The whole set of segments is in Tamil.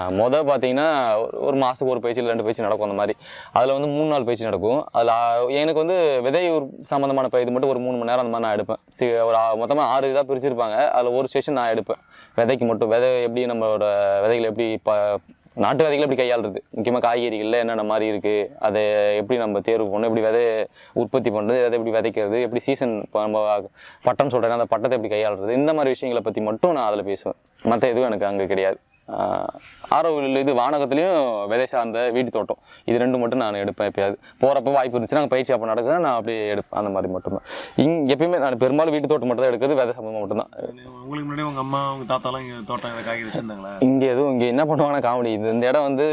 மொதல் பார்த்தீங்கன்னா ஒரு- மாதத்துக்கு ஒரு பயிற்சி இல்லை ரெண்டு பயிற்சி நடக்கும் அந்த மாதிரி. அதில் வந்து மூணு நாள் பயிற்சி நடக்கும். அதில் எனக்கு வந்து விதை ஒரு சம்மந்தமான பயிர் மட்டும் ஒரு மூணு மணி நேரம் அந்த மாதிரி நான் எடுப்பேன். சி ஒரு மொத்தமாக ஆறு இதாக பிரிச்சிருப்பாங்க. அதில் ஒரு செஷன் நான் எடுப்பேன். விதைக்கு மட்டும் விதை எப்படி நம்மளோட விதைகள் எப்படி இப்போ நாட்டு விதைகள் எப்படி கையாளுறது? முக்கியமாக காய்கறிகளில் என்னென்ன மாதிரி இருக்குது அதை எப்படி நம்ம தேர்வு பண்ணணும்? எப்படி விதை உற்பத்தி பண்ணுறது அதை எப்படி விதைக்கிறது? எப்படி சீசன் இப்போ நம்ம பட்டம் சொல்கிறேன்னா அந்த பட்டத்தை எப்படி கையாளுறது? இந்த மாதிரி விஷயங்களை பற்றி மட்டும் நான் அதில் பேசுவேன். மற்ற எதுவும் எனக்கு அங்கே கிடையாது. ஆரோவில் இது வானகத்துலேயும் விதை சார்ந்த வீட்டு தோட்டம். இது ரெண்டு மட்டும் நான் எடுப்பேன் எப்பயாவது. போகிறப்ப வாய்ப்பு இருந்துச்சுன்னா அங்கே பயிற்சி அப்போ நடக்குதுன்னா நான் அப்படியே எடுப்பேன் அந்த மாதிரி மட்டும்தான். இங் எப்பயுமே நான் பெரும்பாலும் வீட்டு தோட்டம் மட்டும் தான் எடுக்கிறது விதை சம்பந்தம் மட்டும்தான். உங்களுக்கு முன்னாடி உங்க அம்மா உங்க தாத்தாலாம் இங்க தோட்டம் காய்கறி வச்சிருந்தாங்களா? இங்கே எதுவும் இங்கே என்ன பண்ணுவாங்கன்னா காமெடி. இது இந்த இடம் வந்து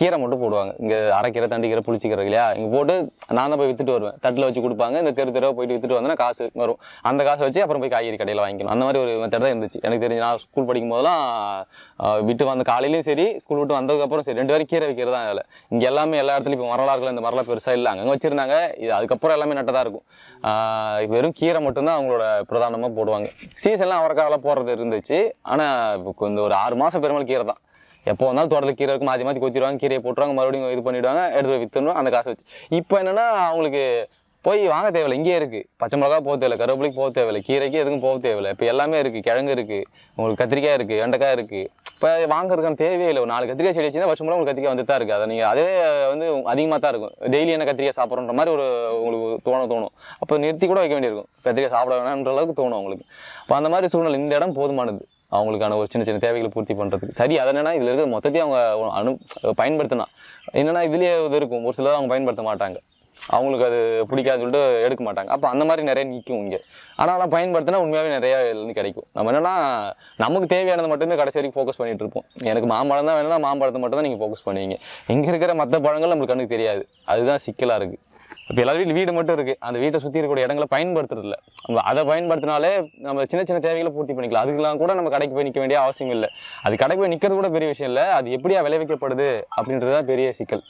கீரை மட்டும் போடுவாங்க. இங்கே அரைக்கீரை தண்டிக்கீரை புளிச்சிக்கீரை இல்லையா? இங்கே போட்டு நான் தான் போய் வித்துட்டு வருவேன். தட்டில் வச்சு கொடுப்பாங்க. இந்த தெரு தெருவா போயிட்டு வித்துட்டு வந்தேன்னா காசு வரும். அந்த காசை வச்சு அப்புறம் போய் காய்கறி கடையில் வாங்கிக்கணும். அந்த மாதிரி ஒரு மெத்தட் தான் இருந்துச்சு. எனக்கு தெரிஞ்சு நான் ஸ்கூல் படிக்கும் போதெல்லாம் விட்டு வந்த காலையிலையும் சரி ஸ்கூல் விட்டு வந்ததுக்கப்புறம் சரி. ரெண்டு பேரும் கீரை வைக்கிறது தான் வேலை. இங்கே எல்லாமே எல்லா இடத்துலையும் இப்போ மரலாக இருக்கல இந்த மரலாம் பெருசாக இல்லை. அங்கே வச்சுருந்தாங்க. இது அதுக்கப்புறம் எல்லாமே நட்டதாக இருக்கும். வெறும் கீரை மட்டும்தான் அவங்களோட பிரதானமாக போடுவாங்க. சீசன்லாம் அவரைக்காவெல்லாம் போடுறது இருந்துச்சு. ஆனால் இப்போ இந்த ஒரு ஆறு மாதம் பெருமாள் கீரை தான். எப்போ வந்தாலும் தோட்டத்தில் கீரை இருக்கும். மாற்றி மாற்றி கொத்திடுவாங்க. கீரையை போட்டுருவாங்க. மறுபடியும் இது பண்ணிவிடுவாங்க எடுத்து விற்றுணும் அந்த காசை வச்சு. இப்போ என்னென்னா அவங்களுக்கு போய் வாங்க தேவையில்லை. இங்கேயே இருக்குது பச்சை மிளகா போக தேவையில்லை. கருவேப்பிலைக்கு போக தேவையில்லை. கீரைக்கு எதுக்கும் போக தேவையில்லை. இப்போ எல்லாமே இருக்குது கிழங்கு இருக்குது உங்களுக்கு கத்திரிக்காய் இருக்குது வெண்டைக்காய் இருக்குது இப்போ வாங்குறதுக்கான தேவையே இல்லை. ஒரு நாலு கத்திரிக்காய் செடி வச்சுன்னா வருஷம் உங்களுக்கு கத்திரிக்காய் வந்துட்டு தான் இருக்குது அதை நீங்கள் அதே வந்து அதிகமாக தான் இருக்கும். டெய்லி என்ன கத்திரிக்காய் சாப்பிட்றன்ற மாதிரி ஒரு உங்களுக்கு தோணும் தோணும். அப்போ நிறுத்தி கூட வைக்க வேண்டியிருக்கும். கத்திரிக்காய் சாப்பிட வேணான்ற அளவுக்கு தோணும் உங்களுக்கு அப்போ அந்த மாதிரி சூழ்நிலை இந்த இடம் போதுமானது. அவங்களுக்கான ஒரு சின்ன சின்ன தேவைகளை பூர்த்தி பண்ணுறதுக்கு சரி அதை என்னன்னா இதில் இருக்கிற மொத்தத்தையும் அவங்க அனு பயன்படுத்தினா. என்னென்னா இதுலேயே இது இருக்கும். ஒரு சிலர் அவங்க பயன்படுத்த மாட்டாங்க. அவங்களுக்கு அது பிடிக்காதுன்னு சொல்லிட்டு எடுக்க மாட்டாங்க. அப்போ அந்த மாதிரி நிறைய நிற்கும் இங்கே. ஆனால் அதெல்லாம் பயன்படுத்தினா உண்மையாகவே நிறையா இதுலேருந்து கிடைக்கும். நம்ம என்னென்னா நமக்கு தேவையானது மட்டுமே கடைசி வரைக்கும் ஃபோக்கஸ் பண்ணிகிட்டு இருப்போம். எனக்கு மாம்பழம் தான் வேணும்னா மாம்பழத்தை மட்டும் தான் நீங்கள் ஃபோக்கஸ் பண்ணுவீங்க. இங்கே இருக்கிற மற்ற பழங்கள் நம்மளுக்கு கண்ணுக்கு தெரியாது. அதுதான் சிக்கலாக இருக்குது இப்போ எல்லாரும் வீட்டு வீடு மட்டும் இருக்குது அந்த வீட்டை சுற்றி இருக்கக்கூடிய இடங்களை பயன்படுத்துறதில்ல நம்ம அதை பயன்படுத்தினாலே நம்ம சின்ன சின்ன தேவைகளை பூர்த்தி பண்ணிக்கலாம். அதுக்கெல்லாம் கூட நம்ம கடைக்கு போய் நிற்க வேண்டிய அவசியம் இல்லை. அது கடைக்கு போய் நிற்கிறது கூட பெரிய விஷயம் இல்லை. அது எப்படியா விளைவிக்கப்படுது அப்படின்றது தான் பெரிய சிக்கல்.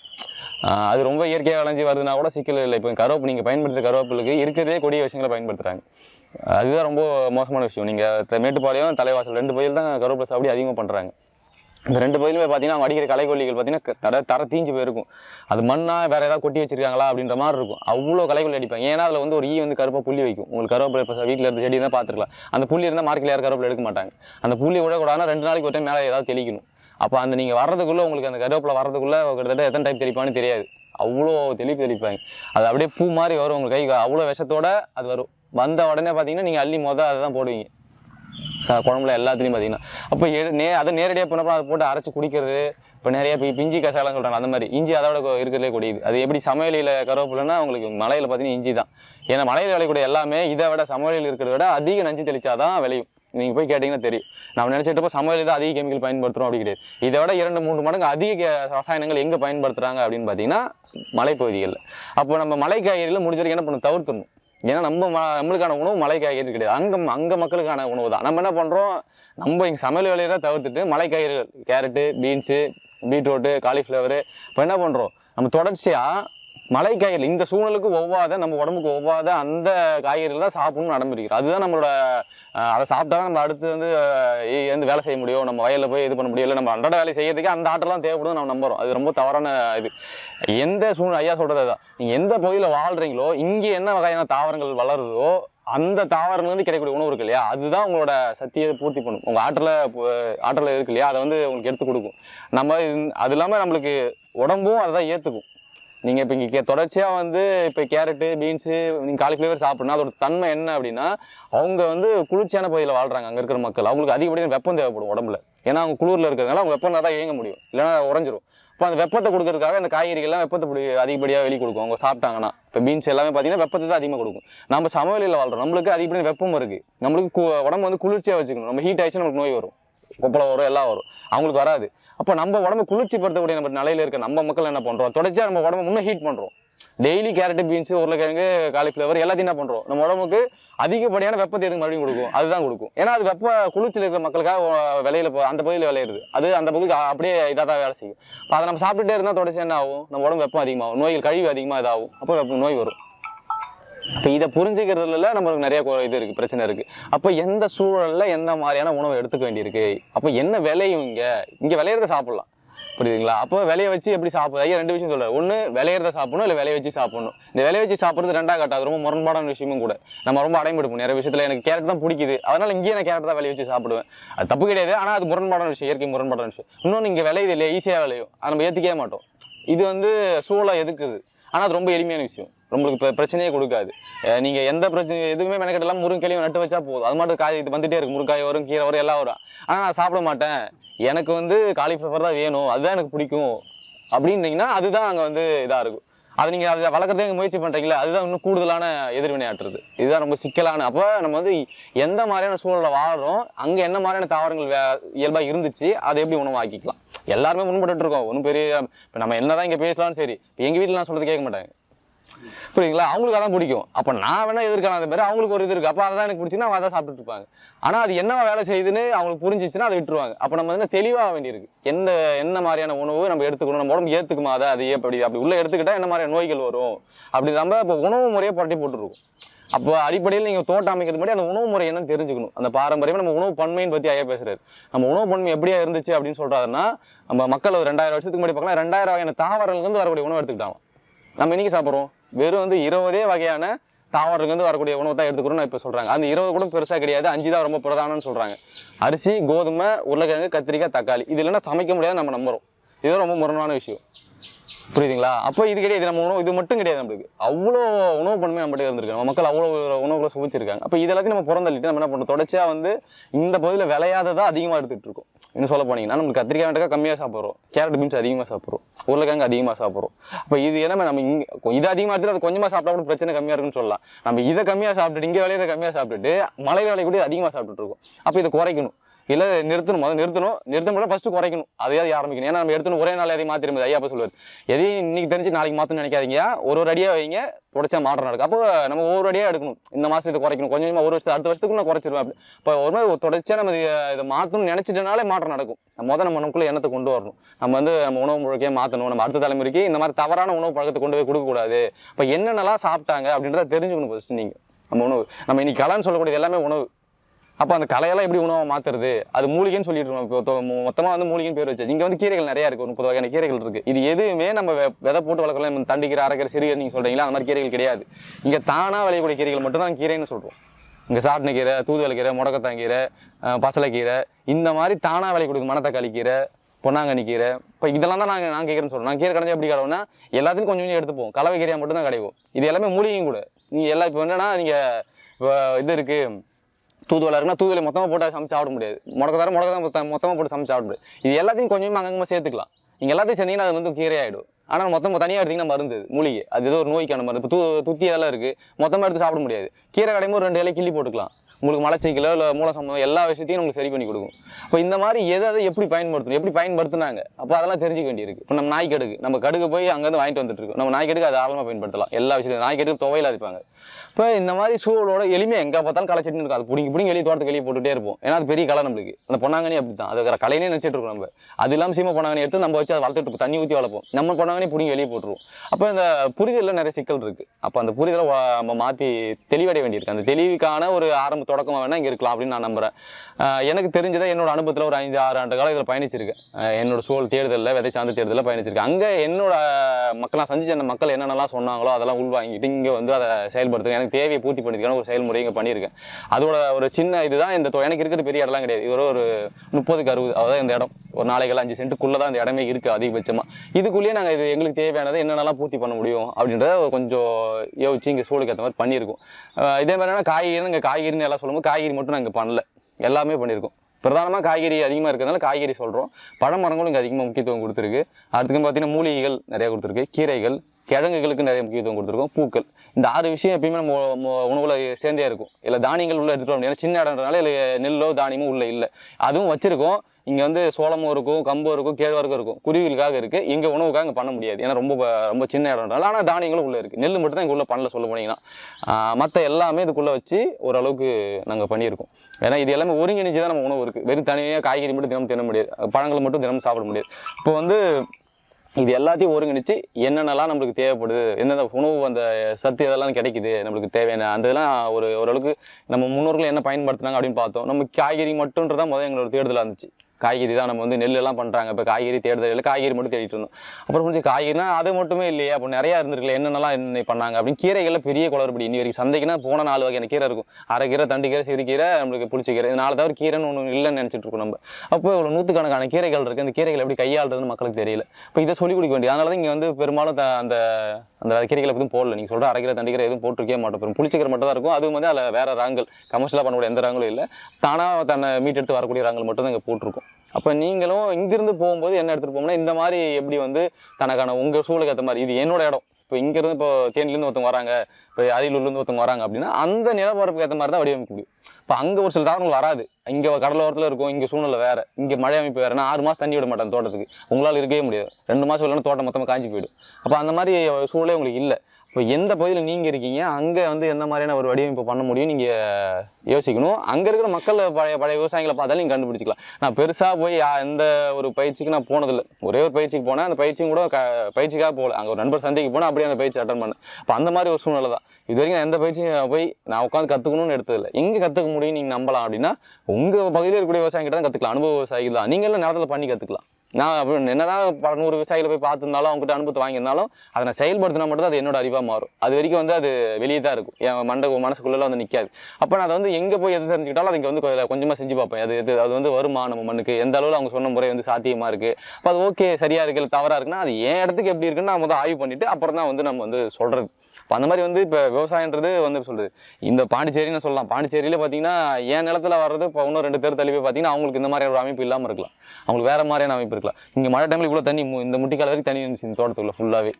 அது ரொம்ப இயற்கையாக விளைஞ்சி வருதுன்னா கூட சிக்கல் இல்லை. இப்போ கருவேப்பு நீங்கள் பயன்படுத்துகிற கருவேப்பிலுக்கு இருக்கிறதே கொடிய விஷயங்களை பயன்படுத்துகிறாங்க அதுதான் ரொம்ப மோசமான விஷயம். நீங்கள் மேட்டுப்பாளையம் தலைவாசல் ரெண்டு பயில் தான் கருவேப்பிலை சாப்பிடி அதிகமாக பண்ணுறாங்க இந்த ரெண்டு பயிலுமே பார்த்தீங்கன்னா அவங்க அடிக்கிற கலைக்கொல்லிகள் பார்த்தீங்கன்னா க- தர தீஞ்சு போயிருக்கும். அது மண்ணாக வேறு ஏதாவது கொட்டி வச்சிருக்காங்களா அப்படின்ற மாதிரி இருக்கும். அவ்வளோ கலைக்கொல்லி அடிப்பாங்க. ஏன்னா அதில் வந்து ஒரு ஈ வந்து கருப்பாக புள்ளி வைக்கும். உங்களுக்கு கருவேப்பிலை இப்போ வீட்டில் இருந்த செடி தான் பார்த்துருக்கலாம் அந்த புள்ளி இருந்தால் மார்க்கெட்டில் யாரும் கருவேப்பிலை எடுக்க மாட்டாங்க. அந்த புள்ளி விடக்கூடாதுன்னா ரெண்டு நாளைக்கு ஒரு டைம் மேலே ஏதாவது தெளிக்கணும். அப்போ அந்த நீங்கள் வர்றதுக்குள்ளே உங்களுக்கு அந்த கருவேப்பில் வர்றதுக்குள்ளே கிட்டத்தட்ட எத்தனை டைப் தெளிப்பான்னு தெரியாது. அவ்வளோ தெளிப்பு தெளிப்பாங்க. அது அப்படியே பூ மாதிரி வரும் உங்கள் கைக்கு. அவ்வளோ விஷத்தோட அது வரும். வந்த உடனே பார்த்தீங்கன்னா நீங்கள் அள்ளி மொதல் அதை தான் போடுவீங்க. குழம்புல எல்லாத்துலேயும் பார்த்தீங்கன்னா அப்போ எடு நே அதை நேரடியாக பண்ணப்போ அதை போட்டு அரைச்சி குடிக்கிறது. இப்போ நிறைய இப்போ பிஞ்சி கசாலம் சொல்கிறாங்க அந்த மாதிரி இஞ்சி அதோட கொ- இருக்கிறதுலே கொடியுது. அது எப்படி சமையலில் கருவேப்பிலைன்னா உங்களுக்கு மலையில் பார்த்தீங்கன்னா இஞ்சி தான். ஏன்னா மலையில் விளையக்கூடிய எல்லாமே இதை விட சமையலில் இருக்கிறத விட அதிக நஞ்சு தெளிச்சாதான் விளையும். நீங்கள் போய் கேட்டிங்கன்னா தெரியும். நம்ம நினச்சிட்டப்போ சமையல் தான் அதிக கெமிக்கல் பயன்படுத்துகிறோம் அப்படி கிடையாது. இதை விட இரண்டு மூன்று மடங்கு அதிக ரசாயனங்கள் எங்கே பயன்படுத்துகிறாங்க அப்படின்னு பார்த்தீங்கன்னா மலைப்பகுதிகளில். அப்போ நம்ம மலை காய்கறியில் முடிஞ்ச வரைக்கும் என்ன பண்ணணும்? தவிர்த்தணும் ஏன்னா நம்ம ம- நம்மளுக்கான உணவு மலை காய்கறி கிடையாது. அங்கே அங்கே மக்களுக்கான உணவு தான். நம்ம என்ன பண்ணுறோம் நம்ம இங்கே சமையல் வேலையை தவிர்த்துட்டு மலை காய்கறிகள் கேரட்டு பீன்ஸு பீட்ரூட்டு காலிஃப்ளவரு. இப்போ என்ன பண்ணுறோம் நம்ம தொடர்ச்சியாக மலை காய்கறி இந்த சூழலுக்கு ஒவ்வாத நம்ம உடம்புக்கு ஒவ்வாத அந்த காய்கறிகள் தான் சாப்பிடணும்னு நடம்பிருக்கிறோம் அதுதான் நம்மளோட அதை சாப்பிட்டா தான் நம்ம அடுத்து வந்து வந்து வேலை செய்ய முடியும். நம்ம வயலில் போய் இது பண்ண முடியும். இல்லை நம்ம அன்றாட வேலை செய்யறதுக்கு அந்த ஆற்றலாம் தேவைப்படும் நம்ம நம்புறோம். அது ரொம்ப தவறான இது. எந்த சூழ்நிலை ஐயா சொல்கிறது தான் நீங்கள் எந்த பகுதியில் வாழ்கிறீங்களோ இங்கே என்ன வகையான தாவரங்கள் வளருதோ அந்த தாவரங்கள்லேருந்து கிடைக்கக்கூடிய உணவு இருக்கு இல்லையா? அதுதான் உங்களோட சக்தியை பூர்த்தி பண்ணும். உங்கள் ஆற்றலை ஆற்றல் இருக்கு இல்லையா? அதை வந்து உங்களுக்கு எடுத்து கொடுக்கும். நம்ம அது இல்லாமல் நம்மளுக்கு உடம்பும் அதை தான் ஏற்றுக்கும் நீங்கள் இப்போ இங்கே தொடர்ச்சியாக வந்து இப்போ கேரட்டு பீன்ஸு நீங்கள் காலிஃப்ளவர் சாப்பிட்னா அதோட தன்மை என்ன அப்படின்னா அவங்க வந்து குளிர்ச்சியான பகுதியில் வாழ்கிறாங்க அங்கே இருக்கிற மக்கள். அவங்களுக்கு அதிகப்படியான வெப்பம் தேவைப்படும் உடம்புல. ஏன்னா அவங்க குளிரில் இருக்கிறதுனால அவங்க வெப்பம் தான் இயங்க முடியும். இல்லைன்னா உறைஞ்சிரும். இப்போ அந்த வெப்பத்தை கொடுக்கறதுக்காக அந்த காய்கறிகள்லாம் வெப்பத்தை பிடி அதிகப்படியாக வெளியே கொடுக்கும். அவங்க சாப்பிட்டாங்கன்னா. இப்போ பீன்ஸ் எல்லாமே பார்த்தீங்கன்னா வெப்பத்தை தான் அதிகமாக கொடுக்கும். நம்ம சமவெளியில் வாழ்கிறோம் நம்மளுக்கு அதிகப்படியான வெப்பம் இருக்குது நம்மளுக்கு உடம்பு வந்து குளிர்ச்சியாக வச்சுக்கணும். நம்ம ஹீட் ஆயிடுச்சுன்னா நமக்கு நோய் வரும். கொப்பளம் வரும் எல்லாம் வரும். அவங்களுக்கு வராது. அப்போ நம்ம உடம்பு குளிர்ச்சிப்படுத்தக்கூடிய நம்ம நிலையில் இருக்க நம்ம மக்கள் என்ன பண்ணுறோம் தொடர்ச்சியாக நம்ம உடம்பு முன்னே ஹீட் பண்ணுறோம் டெய்லி கேரட்டு பீன்ஸு உருளைக்கிழங்கு காலிஃப்ளவர் எல்லாத்தையும் என்ன பண்ணுறோம் நம்ம உடம்புக்கு அதிகப்படியான வெப்பத்தை எதுக்கு மறுபடியும் கொடுக்கும்? அதுதான் கொடுக்கும். ஏன்னா அது வெப்ப குளிர்ச்சியில் இருக்கிற மக்களுக்காக விளையில போ- அந்த பகுதியில் விளையிறது. அது அந்த பகுதிக்கு அப்படியே இதாக தான் வேலை செய்யும். அப்போ அதை நம்ம சாப்பிட்டுட்டே இருந்தால் தொடர்ச்சி என்ன ஆகும்? நம்ம உடம்பு வெப்பம் அதிகமாகும். நோய்கள் கழிவு அதிகமாக இதாகும். அப்போ வெப்ப நோய் வரும். அப்போ இதை புரிஞ்சுக்கிறதுல நம்மளுக்கு நிறைய இது இருக்குது பிரச்சனை இருக்குது அப்போ எந்த சூழலில் எந்த மாதிரியான உணவு எடுத்துக்க வேண்டியிருக்கு? அப்போ என்ன விளையும் இங்கே? இங்கே விளையிறத சாப்பிட்லாம். புரியுதுங்களா? அப்போ விளைய வச்சு எப்படி சாப்பிடுறது ஐயா ரெண்டு விஷயம் சொல்கிறார் ஒன்று விளையிறத சாப்பிடணும் இல்லை விலைய வச்சு சாப்பிடணும்? இந்த விளைய வச்சு சாப்பிட்றது ரெண்டா கட்டாது ரொம்ப முரண்பாடான விஷயமும் கூட. நம்ம ரொம்ப அடைமடுப்போம் நிறைய விஷயத்தில் எனக்கு கேரட் தான் பிடிக்குது. அதனால் இங்கேயே நான் கேரட் தான் விளைய வச்சு சாப்பிடுவேன். அது தப்பு கிடையாது. ஆனால் அது முரண்பாடான விஷயம். இயற்கை முரண்பாடான விஷயம். இன்னொன்று இங்கே விளையுது இல்லையா? ஈஸியாக விளையும். அதை நம்ம ஏற்றுக்கவே மாட்டோம். இது வந்து சூழலாக எதுக்குது? ஆனால் அது ரொம்ப எளிமையான விஷயம். நம்மளுக்கு இப்போ பிரச்சனையே கொடுக்காது. நீங்கள் எந்த பிரச்சனை எதுவுமே மெனக்கெட்டலாம் முருங்கையிலையும் நட்டு வச்சா போதும். அது மட்டும் காய் இது வந்துட்டே இருக்கு. முருங்காய் வரும் கீரை வரும் எல்லாம் வரும். ஆனால் நான் சாப்பிட மாட்டேன். எனக்கு வந்து காலிஃப்ளவர் தான் வேணும். அதுதான் எனக்கு பிடிக்கும். அப்படின்னீங்கன்னா அதுதான் அங்கே வந்து இதாக இருக்கும். அதை நீங்கள் அதை வளர்க்குறதே முயற்சி பண்ணுறீங்களா அதுதான் இன்னும் கூடுதலான எதிர்வினை ஆற்றுறது இதுதான் ரொம்ப சிக்கலான. அப்போ நம்ம வந்து எந்த மாதிரியான சூழலில் வாழுறோம் அங்கே என்ன மாதிரியான தாவரங்கள் இயல்பாக இருந்துச்சு அதை எப்படி உணவாக்கிக்கலாம்? எல்லாருமே முன்பட்டு இருக்கோம். ஒன்றும் பெரிய இப்போ நம்ம என்னதான் இங்கே பேசலாம்னு சரி இப்போ எங்கள் வீட்டில் நான் சொல்கிறது கேட்க மாட்டாங்க. புரியுங்களா அவங்களுக்கு அதான் பிடிக்கும். அப்போ நான் வேணா எதிர்க்கலாம் மாதிரி. அவங்களுக்கு ஒரு இது இருக்குது அப்போ அதான் எனக்கு பிடிச்சின்னா அவங்க அதான் சாப்பிட்டுட்டு இருப்பாங்க. ஆனால் அது என்ன வேலை செய்யுதுன்னு அவங்களுக்கு புரிஞ்சிச்சுன்னா அதை விட்டுருவாங்க. அப்போ நம்ம வந்து தெளிவாக வேண்டியிருக்கு. எந்த என்ன மாதிரியான உணவு நம்ம எடுத்துக்கணும்? நம்ம உடம்பு ஏற்றுக்குமா அதை அது எப்படி அப்படி உள்ள எடுத்துக்கிட்டால் என்ன மாதிரியான நோய்கள் வரும்? அப்படி நம்ம இப்போ உணவு முறையை புரட்டி போட்டுருக்கோம். அப்போ அடிப்படையில் நீங்கள் தோட்டம் அமைக்கிறது முன்னாடி அந்த உணவு முறை என்னன்னு தெரிஞ்சுக்கணும். அந்த பாரம்பரியமாக நம்ம உணவு பன்மைன்னு பற்றி ஐயா பேசுறாரு. நம்ம உணவு பன்மை எப்படியா இருந்துச்சு அப்படின்னு சொல்றாருன்னா நம்ம மக்கள் ஒரு ரெண்டாயிரம் வருஷத்துக்கு முன்னாடி பார்க்கலாம் ரெண்டாயிரம் வகையான தாவரங்கள்லேருந்து வரக்கூடிய உணவு எடுத்துக்கிட்டாங்க நம்ம இன்றைக்கி சாப்பிட்றோம். வெறும் வந்து இருபதே வகையான தாவரங்கள்லேருந்து வரக்கூடிய உணவு தான் எடுத்துக்கிறோம்னு இப்போ சொல்கிறாங்க அந்த இருபது கூட பெருசாக கிடையாது. அஞ்சு தான் ரொம்ப பிரதானம்னு சொல்கிறாங்க அரிசி கோதுமை உருளைக்கிழங்கு கத்திரிக்காய் தக்காளி. இது இல்லைன்னா சமைக்க முடியாது நம்ம நம்புகிறோம் இது ரொம்ப முரணான விஷயம். புரியுதுங்களா? அப்போ இது கிடையாது. நம்ம உணவு. இது மட்டும் கிடையாது நம்மளுக்கு. அவ்வளோ உணவு பன்மை நம்மகிட்ட இருந்திருக்கு. நம்ம மக்கள் அவ்வளோ உணவுகளை சுவிச்சிருக்காங்க. அப்போ இதெல்லாத்தையும் நம்ம புறந்தள்ளிட்டு நம்ம என்ன பண்ணுறோம் தொடர்ச்சியாக வந்து இந்த பகுதியில் விளையாததான் அதிகமாக எடுத்துகிட்டு இருக்கோம். இன்னும் சொல்ல போனீங்கன்னா நம்ம கத்திரிக்காய் வெண்டக்காய் கம்மியாக சாப்பிட்றோம். கேரட் பீன்ஸ் அதிகமாக சாப்பிட்றோம். உருளைக்கிழங்கு அதிகமாக சாப்பிட்றோம். அப்போ இது என்ன நம்ம இங்கே இது அதிகமாக எடுத்துட்டு அது கொஞ்சமாக சாப்பிட்டா கூட பிரச்சனை கம்மியாக இருக்குன்னு சொல்லலாம். நம்ம இதை கம்மியாக சாப்பிட்டுட்டு இங்கே வேலையை கம்மியாக சாப்பிட்டுட்டு மலை வேலை கூட அதிகமாக சாப்பிட்டுட்டு இருக்கோம். அப்போ இதை குறைக்கணும். இல்லை நிறுத்தணும். அதை நிறுத்தணும். நிறுத்த முடியல ஃபஸ்ட்டு குறைக்கணும். அதையாவது ஆரம்பிக்கணும். ஏன்னா நம்ம எடுத்துன்னு ஒரே நாள் எதையும் மாற்றிட ஐயா அப்போ சொல்லுவார். எதையும் இன்னைக்கு தெரிஞ்சு நாளைக்கு மாற்றணும்னு நினைக்காதீங்க ஒரு ஒரு அடியாக வைங்க. தொடச்சா மாற்றம் நடக்கும். அப்போ நம்ம ஒவ்வொரு அடியாக எடுக்கணும். இந்த மாதம் இதை குறைக்கணும். கொஞ்சம் கொஞ்சமாக ஒரு வருஷத்துக்கு அடுத்த வருஷத்துக்கு நான் குறைச்சிருவேன் அப்படி. இப்போ ஒரு மாதிரி தொடர்ச்சியாக நம்ம இதை மாற்றணும்னு நினச்சிட்டனாலே மாற்றம் நடக்கும். மொதல் நம்ம நமக்குள்ள எண்ணத்தை கொண்டு வரணும். நம்ம வந்து நம்ம உணவு முழுக்கையே மாற்றணும் நம்ம அடுத்த தலைமுறைக்கு இந்த மாதிரி தவறான உணவு பழக்கத்தை கொண்டு போய் கொடுக்கக்கூடாது இப்போ என்னென்னலாம் சாப்பிட்டாங்க அப்படின்றத தெரிஞ்சுக்கணும் ஃபஸ்ட்டு நீங்கள் நம்ம உணவு. நம்ம இன்னைக்கு கலான்னு சொல்லக்கூடியது எல்லாமே உணவு. அப்போ அந்த கலையெல்லாம் எப்படி உணவை மாற்றுறது அது மூலிகைன்னு சொல்லிட்டு இருக்கோம். இப்போ மொத்தமாக வந்து மூலிகைன்னு பேர் வச்சு இங்கே வந்து கீரைகள் நிறையா இருக்குது ஒரு முப்பது வகையான கீரைகள் இருக்குது இது எதுவுமே நம்ம விதை போட்டு வளர்க்கலாம் நம்ம தண்டிக்கிற அரைக்கிற சிறுகீரை நீங்கள் சொல்கிறீங்களா அந்த மாதிரி கீரைகள் கிடையாது. இங்கே தானாக விளையக்கூடிய கீரைகள் மட்டும் தான் கீரைன்னு சொல்கிறோம் இங்கே சாட்டின கீரை தூதுவளை கீரை முடக்கத்தான் கீரை பசலைக்கீரை இந்த மாதிரி தானாக விளையக்கூடிய மணத்தக்காளி கீரை பொன்னாங்கண்ணி கீரை. இப்போ இதெல்லாம் தான் நாங்கள் நான் கேட்குறேன்னு சொல்கிறோம் நான் கீரை கடைஞ்சி எப்படி கடைவோம்னா எல்லாத்தையும் கொஞ்சம் கொஞ்சம் எடுத்துப்போம். கலவை கீரையாக மட்டும் தான் கிடைக்கும் இது எல்லாமே மூலிகையும் கூட. நீங்கள் எல்லா இப்போ என்னன்னா நீங்கள் இது இருக்குது தூதுவலை இருக்குன்னா தூதுவலை மொத்தமாக போட்டு சமைச்சு சாப்பிட முடியாது. முடக்க தர முடக்க தான் மொத்தம் மொத்தமாக போட்டு சமைச்சு சாப்பிட முடியாது இது எல்லாத்தையும் கொஞ்சமாக அங்கங்கமாக சேர்த்துக்கலாம். நீங்கள் எல்லாத்தையும் சேர்ந்தீங்கன்னா அது வந்து கீரை ஆகிடும் ஆனால் மொத்தமாக தனியாக எடுத்தீங்கன்னா மருந்து மூலிகை. அது ஏதோ ஒரு நோய்க்கான மருந்து. இப்போ தூ துத்தி அதெல்லாம் இருக்குது மொத்தமாக எடுத்து சாப்பிட முடியாது. கீரை கடையும் ஒரு ரெண்டு இலை கிள்ளி போட்டுக்கலாம். உங்களுக்கு மலச்சிக்கலோ இல்லை மூல சம்பந்தம் எல்லா விஷயத்தையும் உங்களுக்கு சரி பண்ணி கொடுக்கும். இப்போ இந்த மாதிரி எதை எதை எப்படி பயன்படுத்தணும் எப்படி பயன்படுத்துனாங்க அப்போ அதெல்லாம் தெரிஞ்சுக்க வேண்டியிருக்கு. இப்போ நம்ம நாய் கடுகு நம்ம கடுகு போய் அங்கேருந்து வாங்கிட்டு வந்துட்டு இருக்கோம். நம்ம நாய் கடுகு அதை ஆழமாக பயன்படுத்தலாம். எல்லா விஷயத்தையும் நாய் கடுகு துவையில் இருப்பாங்க இப்போ இந்த மாதிரி சூழலோட எளிமையாக எங்கே பார்த்தாலும் களை செடின்னு இருக்கும். அது பிடிங்கி பிடிங்கி வெளியே தோட்டத்துக்கு வெளியே போட்டுகிட்டே இருப்போம். ஏன்னா அது பெரிய கலை நம்மளுக்கு. அந்த பொன்னாங்கனி அப்படி தான் அது கலையினே நினச்சிட்டு இருக்கோம் நம்ம. அது இல்லாமல் சீமா பொன்னாங்கனி எடுத்து நம்ம வச்சு அதை வளர்த்துட்டு தண்ணி ஊற்றி வளர்ப்போம். நம்ம பொன்னாங்கனி பிடிங்கி வெளியே போட்டுருவோம். அப்போ இந்த புரிதலில் நிறைய சிக்கல் இருக்குது அப்போ அந்த புரிதலை நம்ம மாற்றி தெளிவடைய வேண்டியிருக்கு. அந்த தெளிவுக்கான ஒரு ஆரம்பத்தை தொடக்கமாக வேணால் இங்கே இருக்கலாம் அப்படின்னு நான் நம்புகிறேன் எனக்கு தெரிஞ்சதை என்னோட அனுபவத்தில் ஒரு ஐந்து ஆறு ஆண்டு காலம் இதில் பயணிச்சிருக்கேன். என்னோட சூழல் தேர்தலில் விதை சார்ந்த தேர்தலில் பயணிச்சிருக்கேன். அங்கே என்னோட மக்கள் நான் சந்திச்ச அந்த மக்கள் என்னென்னலாம் சொன்னாங்களோ அதெல்லாம் உள்வாங்கிட்டு இங்கே வந்து அதை செயல்படுத்துங்க எனக்கு தேவையை பூர்த்தி பண்ணிக்கிறேன் ஒரு செயல்முறை இங்கே பண்ணியிருக்கேன். அதோட ஒரு சின்ன இதுதான் இந்த எனக்கு இருக்கிற பெரிய இடம்லாம் கிடையாது. இது ஒரு ஒரு முப்பதுக்கு அறுபது அதாவது இந்த இடம். ஒரு நாளைக்கு அஞ்சு சென்ட்டுக்குள்ளே தான் இந்த இடமே இருக்குது அதிகபட்சமாக இதுக்குள்ளேயே நாங்கள் இது எங்களுக்கு தேவையானதை என்னென்னலாம் பூர்த்தி பண்ண முடியும் அப்படின்றத கொஞ்சம் யோசிச்சு இங்கே சூழலுக்கு ஏற்ற மாதிரி பண்ணியிருக்கோம். இதே மாதிரியான காய்கறி இங்கே காய்கறின்னு எல்லாம் சொல்லும்போது காய்கறி மட்டும் நாங்கள் பண்ணல. எல்லாமே பண்ணியிருக்கோம் பிரதானமாக காய்கறி அதிகமாக இருக்கிறதுனால காய்கறி சொல்கிறோம் பழமரங்களும் இங்கே அதிகமாக முக்கியத்துவம் கொடுத்துருக்கு. அடுத்துக்கு பார்த்தீங்கன்னா மூலிகைகள் நிறைய கொடுத்துருக்கு. கீரைகள் கிழங்குகளுக்கு நிறைய முக்கியத்துவம் கொடுத்துருக்கோம். பூக்கள். இந்த ஆறு விஷயம் எப்பயுமே நம்ம உணவில் சேர்ந்தே இருக்கும். இல்லை தானியங்கள் உள்ளே எடுத்துகிட்டு அப்படின்னா சின்ன இடம்ன்றனால இல்லை நெல்லோ தானியமோ உள்ளே இல்லை. அதுவும் வச்சுருக்கோம். இங்கே வந்து சோளமும் இருக்கும் கம்பு இருக்கும் கேழ்வரகும் இருக்கும். குருவிகளுக்காக இருக்குது இங்கே உணவுக்காக இங்கே பண்ண முடியாது. ஏன்னா ரொம்ப ரொம்ப சின்ன இடம்னால ஆனால் தானியங்களும் உள்ளே இருக்குது நெல் மட்டும் தான் இங்கே உள்ள பண்ணல சொல்ல போனீங்கன்னா. மற்ற எல்லாமே இதுக்குள்ளே வச்சு ஓரளவுக்கு நாங்கள் பண்ணியிருக்கோம். ஏன்னா இது எல்லாமே ஒருங்கிணைஞ்சு தான் நம்ம உணவு இருக்குது வெறும் தனியாக காய்கறி மட்டும் தினமும் தின முடியாது. பழங்களை மட்டும் தினமும் சாப்பிட முடியாது. இப்போ வந்து இது எல்லாத்தையும் ஒருங்கிணைச்சு என்னென்னலாம் நம்மளுக்கு தேவைப்படுது எந்தெந்த உணவு அந்த சத்து இதெல்லாம் கிடைக்குது நம்மளுக்கு தேவையான அந்த இதெல்லாம் ஒரு ஓரளவுக்கு நம்ம முன்னோர்கள் என்ன பயன்படுத்துனாங்க அப்படின்னு பார்த்தோம். நம்ம காய்கறி மட்டும்ன்றதான் முதல் எங்களோட தேடுதலாக இருந்துச்சு. காய்கறி தான் நம்ம வந்து நெல்லெல்லாம் பண்ணுறாங்க இப்போ காய்கறி தேடுதல் இல்லை காய்கறி மட்டும் தேடிட்டு இருந்தோம். அப்புறம் கொஞ்சம் காய்கறினா அது மட்டுமே இல்லையா? அப்போ நிறையா இருந்திருக்கல என்னென்னலாம் என்ன பண்ணாங்க அப்படின்னு கீரைகளில் பெரிய குளறுபடி. இன்னி வரைக்கும் சந்தைக்குனா போன நாலு வகையான கீரை இருக்கும். அரைக்கீரை தண்டுக்கீரை சிறுகீரை நம்மளுக்கு புளிச்ச கீரை. நாலு தவிர கீரைன்னு ஒன்று இல்லைன்னு நினச்சிட்டு இருக்கோம் நம்ம. அப்போ இவ்வளோ நூற்றுக்கணக்கான கீரைகள் இருக்குது அந்த கீரைகள் எப்படி கையாளுறதுன்னு மக்களுக்கு தெரியல. இப்போ இதை சொல்லிக் கொடுக்க வேண்டியது. அதனால தான் இங்கே வந்து பெரும்பாலும் த- அந்த அந்த கீரைகளை எதுவும் போடல. நீங்கள் சொல்கிற அரைக்கிற தண்டிக்கீரை எதுவும் போட்டிருக்கே மாட்டோம். புளிச்சிக்கிற மட்டும் தான் இருக்கும். அதுவும் வந்து அதில் வேறு ராங்கல் கமர்ஷியலாக பண்ணக்கூடிய எந்த ராங்கலும் இல்லை. தானாக தன்னை மீட் எடுத்து வரக்கூடிய ராங்கல் மட்டும் தான் இங்கே போட்டிருக்கோம். அப்போ நீங்களும் இங்கிருந்து போகும்போது என்ன எடுத்துகிட்டு போகணும்னா இந்த மாதிரி எப்படி வந்து தனக்கான உங்கள் சூழலுக்கு ஏற்ற மாதிரி இது என்னோட இடம். இப்போ இங்கேருந்து இப்போ தேனிலேருந்து ஒருத்தவங்க வராங்க இப்போ அரியலூர்லேருந்து ஒருத்தவங்க வராங்க அப்படின்னா அந்த நிலப்பரப்புக்கு ஏற்ற மாதிரி தான் வடிவமைக்க முடியும் இப்போ அங்கே ஒரு சில தாவரங்கள் வராது. இங்கே கடலோரத்தில் இருக்கும் இங்கே சூழ்நிலை வேறு. இங்கே மழை அமைப்பு வேறு. ஆறு மாதம் தண்ணி விட மாட்டேன் தோட்டத்துக்கு. உங்களால் இருக்கவே முடியாது. ரெண்டு மாதம் இல்லைன்னா தோட்டம் மொத்தமாக காஞ்சி போயிடும். அப்போ அந்த மாதிரி சூழலே உங்களுக்கு இல்லை. இப்போ எந்த பகுதியில் நீங்கள் இருக்கீங்க அங்கே வந்து எந்த மாதிரியான ஒரு வடிவமைப்பு பண்ண முடியும் நீங்கள் யோசிக்கணும். அங்கே இருக்கிற மக்கள் பழைய பழைய விவசாயிகளை பார்த்தாலும் நீங்கள் கண்டுபிடிச்சிக்கலாம். நான் பெருசாக போய் எந்த ஒரு பயிற்சிக்கு நான் போனதில்லை. ஒரே ஒரு பயிற்சிக்கு போனேன் அந்த பயிற்சியும் கூட க பயிற்சிக்காக போகல. அங்கே ஒரு நண்பர் சந்தைக்கு போனால் அப்படியே அந்த பயிற்சி அட்டன் பண்ணேன். இப்போ அந்த மாதிரி ஒரு சூழ்நிலை தான். இது வரைக்கும் நான் எந்த பயிற்சியும் போய் நான் உட்காந்து கற்றுக்கணும்னு எடுத்ததில்லை. எங்கே கற்றுக்க முடியும் நீங்கள் நம்பலாம் அப்படின்னா உங்கள் பகுதியில் இருக்கக்கூடிய விவசாயம் கிட்ட தான் கற்றுக்கலாம் அனுபவ விவசாயிகள் தான். நீங்கள் எல்லாம் பண்ணி கற்றுக்கலாம் நான் அப்படி என்னதான் பல நூறு விவசாயிகளை போய் பார்த்துருந்தாலும் அவங்ககிட்ட அனுபவத்தை வாங்கியிருந்தாலும் அதை நான் செயல்படுத்தினா மட்டும் தான் அது என்னோட அறிவாக மாறும். அது வரைக்கும் வந்து அது வெளியே தான் இருக்கும். என் மண்ட மனசுக்குள்ளே வந்து நிற்காது அப்போ நான் அதை வந்து எங்கே போய் எது தெரிஞ்சுக்கிட்டாலும் அதை இங்கே வந்து கொஞ்சமாக செஞ்சு பார்ப்பேன். அது எது அது வந்து வருமா நம்ம மண்ணுக்கு? எந்த அளவில் அவங்க சொன்ன முறை வந்து சாத்தியமாக இருக்குது அப்போ அது ஓகே சரியாக இருக்குது இல்லை தவறாக இருக்குன்னா அது என் இடத்துக்கு எப்படி இருக்குன்னு நான் வந்து ஆய்வு பண்ணிவிட்டு அப்புறம் தான் வந்து நம்ம வந்து சொல்கிறது இப்போ அந்த மாதிரி வந்து இப்போ விவசாயன்றது வந்து சொல்கிறது இந்த பாண்டிச்சேரின்னு சொல்லலாம். பாண்டிச்சேரியில் பார்த்தீங்கன்னா என் நிலத்தில் வர்றது இப்போ இன்னும் ரெண்டு பேர் தள்ளி போய் பார்த்தீங்கன்னா அவங்களுக்கு இந்த மாதிரியான ஒரு அமைப்பு இல்லாமல் இருக்கலாம். அவங்களுக்கு வேறு மாதிரியான அமைப்பு இருக்கலாம். இங்கே மழை டைமில் இவ்வளோ தண்ணி இந்த முட்டிக்கால வரைக்கும் தண்ணி இருந்துச்சு இந்த தோட்டத்துக்குள்ள ஃபுல்லாகவே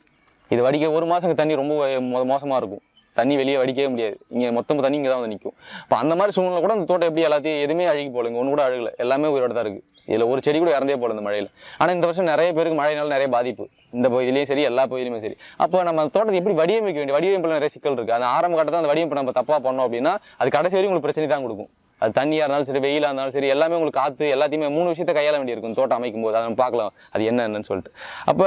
இது வடிக்க ஒரு மாதம் தண்ணி ரொம்ப மோசமாக இருக்கும். தண்ணி வெளியே வடிக்கவே முடியாது. இங்கே மொத்தம் தண்ணி இங்கே தான் வந்து நிற்கும் இப்போ அந்த மாதிரி சூழ்நிலை கூட அந்த தோட்டம் எப்படி எல்லாத்தையும் எதுவுமே அழுகி போகல. ஒன்று கூட அழுகலை. எல்லாமே உயிரோட தான் இருக்குது இதில் ஒரு செடி கூட இறந்தே போகல இந்த மழையில். ஆனால் இந்த வருஷம் நிறைய பேருக்கு மழையினால நிறைய பாதிப்பு. இந்த பகுதியிலையும் சரி எல்லா பகுதியிலுமே சரி. அப்போ நம்ம தோட்டத்தை எப்படி வடிவமைக்க வேண்டிய வடிவமைப்பில் நிறைய சிக்கல் இருக்குது அந்த ஆரம்ப கட்டத்தில் அந்த வடிவமைப்பு நம்ம தப்பாக பண்ணோம் அப்படின்னா அது கடைசி வரைக்கும் உங்களுக்கு பிரச்சனை தான் கொடுக்கும். அது தண்ணியாக இருந்தாலும் சரி வெயிலாக இருந்தாலும் சரி எல்லாமே உங்களுக்கு காற்று எல்லாத்தையுமே மூணு விஷயத்தை கையாள வேண்டியிருக்கும். தோட்டம் அமைக்கும் போது அதை நம்ம பார்க்கலாம். அது என்ன என்னன்னு சொல்லிட்டு. அப்போ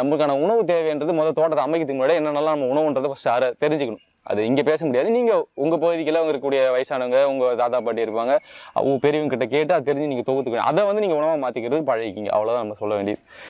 நமக்கான உணவு தேவைன்றது முதல் தோட்டத்தை அமைக்கிறதுக்கு முன்னாடி என்னென்னலாம் நம்ம உணவுன்றதை ஃபஸ்ட் தெரிஞ்சுக்கணும். அது இங்கே பேச முடியாது. நீங்கள் உங்கள் பகுதிக்கெல்லாம் இருக்கக்கூடிய வயசானவங்க உங்கள் தாத்தா பாட்டி இருப்பாங்க. அவங்க பெரியவங்க கிட்ட கேட்டு அதை தெரிஞ்சு நீங்கள் தொகுத்துக்கணும். அதை வந்து நீங்கள் உணவாக மாற்றிக்கிறது பழகிக்கிங்க. அவ்வளோதான் நம்ம சொல்ல வேண்டியது.